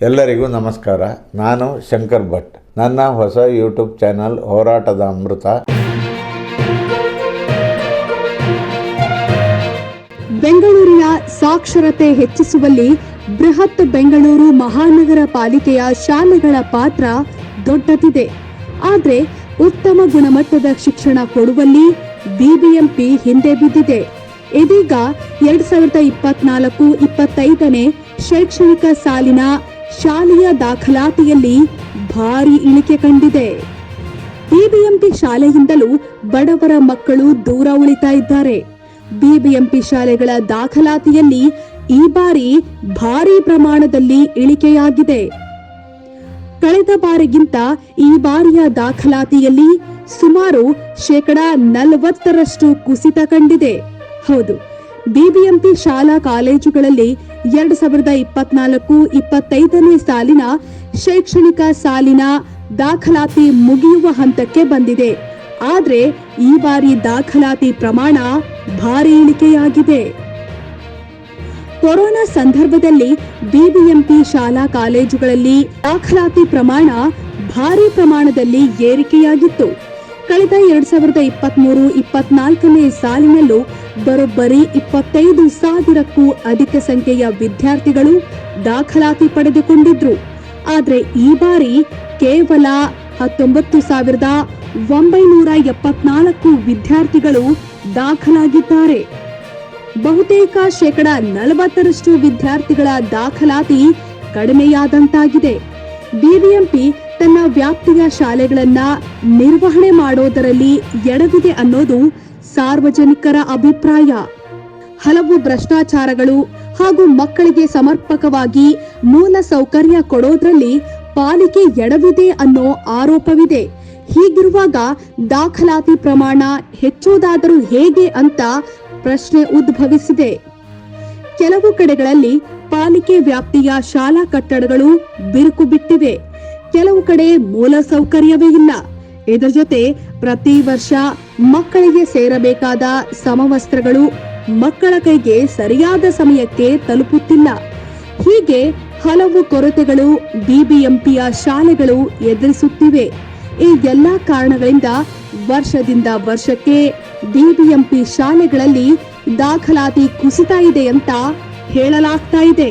ಎಲ್ಲರಿಗೂ ನಮಸ್ಕಾರ. ನಾನು ಶಂಕರ್ ಭಟ್. ನನ್ನ ಹೊಸ ಯೂಟ್ಯೂಬ್ ಚಾನಲ್ ಹೋರಾಟದ ಅಮೃತ. ಬೆಂಗಳೂರಿನ ಸಾಕ್ಷರತೆ ಹೆಚ್ಚಿಸುವಲ್ಲಿ ಬೃಹತ್ ಬೆಂಗಳೂರು ಮಹಾನಗರ ಪಾಲಿಕೆಯ ಶಾಲೆಗಳ ಪಾತ್ರ ದೊಡ್ಡದಿದೆ. ಆದರೆ ಉತ್ತಮ ಗುಣಮಟ್ಟದ ಶಿಕ್ಷಣ ಕೊಡುವಲ್ಲಿ ಬಿಬಿಎಂಪಿ ಹಿಂದೆ ಬಿದ್ದಿದೆ. ಇದೀಗ ಎರಡ್ ಸಾವಿರದ ಇಪ್ಪತ್ನಾಲ್ಕು, ಇಪ್ಪತ್ತೈದನೇ ಶೈಕ್ಷಣಿಕ ಸಾಲಿನ ಶಾಲೆಯ ದಾಖಲಾತಿಯಲ್ಲಿ ಭಾರಿ ಇಳಿಕೆ ಕಂಡಿದೆ. ಬಿಬಿಎಂಪಿ ಶಾಲೆಯಿಂದಲೂ ಬಡವರ ಮಕ್ಕಳು ದೂರ ಉಳಿತಾ ಇದ್ದಾರೆ. ಬಿಬಿಎಂಪಿ ಶಾಲೆಗಳ ದಾಖಲಾತಿಯಲ್ಲಿ ಈ ಬಾರಿ ಭಾರಿ ಪ್ರಮಾಣದಲ್ಲಿ ಇಳಿಕೆಯಾಗಿದೆ. ಕಳೆದ ಬಾರಿಗಿಂತ ಈ ಬಾರಿಯ ದಾಖಲಾತಿಯಲ್ಲಿ ಸುಮಾರು ಶೇಕಡ ನಲವತ್ತರಷ್ಟು ಕುಸಿತ ಕಂಡಿದೆ. ಹೌದು ಬಿಬಿಎಂಪಿ ಶಾಲಾ ಕಾಲೇಜುಗಳಲ್ಲಿ ಎರಡ್ ಸಾವಿರದ ಇಪ್ಪತ್ನಾಲ್ಕು ಇಪ್ಪತ್ತೈದನೇ ಸಾಲಿನ ಶೈಕ್ಷಣಿಕ ಸಾಲಿನ ದಾಖಲಾತಿ ಮುಗಿಯುವ ಹಂತಕ್ಕೆ ಬಂದಿದೆ. ಆದರೆ ಈ ಬಾರಿ ದಾಖಲಾತಿ ಪ್ರಮಾಣ ಭಾರಿ ಇಳಿಕೆಯಾಗಿದೆ. ಕೊರೋನಾ ಸಂದರ್ಭದಲ್ಲಿ ಬಿಬಿಎಂಪಿ ಶಾಲಾ ಕಾಲೇಜುಗಳಲ್ಲಿ ದಾಖಲಾತಿ ಪ್ರಮಾಣ ಭಾರಿ ಪ್ರಮಾಣದಲ್ಲಿ ಏರಿಕೆಯಾಗಿತ್ತು. ಕಳೆದ ಎರಡ್ ಸಾವಿರದ ಇಪ್ಪತ್ಮೂರು ಇಪ್ಪತ್ನಾಲ್ಕನೇ ಸಾಲಿನಲ್ಲೂ ಬರೋಬ್ಬರಿ ಇಪ್ಪತ್ತೈದು ಸಾವಿರಕ್ಕೂ ಅಧಿಕ ಸಂಖ್ಯೆಯ ವಿದ್ಯಾರ್ಥಿಗಳು ದಾಖಲಾತಿ ಪಡೆದುಕೊಂಡಿದ್ರು. ಆದರೆ ಈ ಬಾರಿ ಕೇವಲ ಹತ್ತೊಂಬತ್ತು ಸಾವಿರದ ಒಂಬೈನೂರ ಎಪ್ಪತ್ನಾಲ್ಕು ವಿದ್ಯಾರ್ಥಿಗಳು ದಾಖಲಾಗಿದ್ದಾರೆ. ಬಹುತೇಕ ಶೇಕಡ ನಲವತ್ತರಷ್ಟು ವಿದ್ಯಾರ್ಥಿಗಳ ದಾಖಲಾತಿ ಕಡಿಮೆಯಾದಂತಾಗಿದೆ. ಬಿಬಿಎಂಪಿ ತನ್ನ ವ್ಯಾಪ್ತಿಯ ಶಾಲೆಗಳನ್ನ ನಿರ್ವಹಣೆ ಮಾಡೋದರಲ್ಲಿ ಎಡವಿದೆ ಅನ್ನೋದು ಸಾರ್ವಜನಿಕರ ಅಭಿಪ್ರಾಯ. ಹಲವು ಭ್ರಷ್ಟಾಚಾರಗಳು ಹಾಗೂ ಮಕ್ಕಳಿಗೆ ಸಮರ್ಪಕವಾಗಿ ಮೂಲ ಸೌಕರ್ಯ ಕೊಡೋದ್ರಲ್ಲಿ ಪಾಲಿಕೆ ಎಡವಿದೆ ಅನ್ನೋ ಆರೋಪವಿದೆ. ಹೀಗಿರುವಾಗ ದಾಖಲಾತಿ ಪ್ರಮಾಣ ಹೆಚ್ಚೋದಾದರೂ ಹೇಗೆ ಅಂತ ಪ್ರಶ್ನೆ ಉದ್ಭವಿಸಿದೆ. ಕೆಲವು ಕಡೆಗಳಲ್ಲಿ ಪಾಲಿಕೆ ವ್ಯಾಪ್ತಿಯ ಶಾಲಾ ಕಟ್ಟಡಗಳು ಬಿರುಕು ಬಿಟ್ಟಿವೆ. ಕೆಲವು ಕಡೆ ಮೂಲ ಸೌಕರ್ಯವೇ ಇಲ್ಲ. ಇದರ ಜೊತೆ ಪ್ರತಿ ವರ್ಷ ಮಕ್ಕಳಿಗೆ ಸೇರಬೇಕಾದ ಸಮವಸ್ತ್ರಗಳು ಮಕ್ಕಳ ಕೈಗೆ ಸರಿಯಾದ ಸಮಯಕ್ಕೆ ತಲುಪುತ್ತಿಲ್ಲ. ಹೀಗೆ ಹಲವು ಕೊರತೆಗಳು ಬಿಬಿಎಂಪಿಯ ಶಾಲೆಗಳು ಎದುರಿಸುತ್ತಿವೆ. ಈ ಎಲ್ಲಾ ಕಾರಣಗಳಿಂದ ವರ್ಷದಿಂದ ವರ್ಷಕ್ಕೆ ಬಿಬಿಎಂಪಿ ಶಾಲೆಗಳಲ್ಲಿ ದಾಖಲಾತಿ ಕುಸಿತ ಇದೆ ಅಂತ ಹೇಳಲಾಗ್ತಾ ಇದೆ.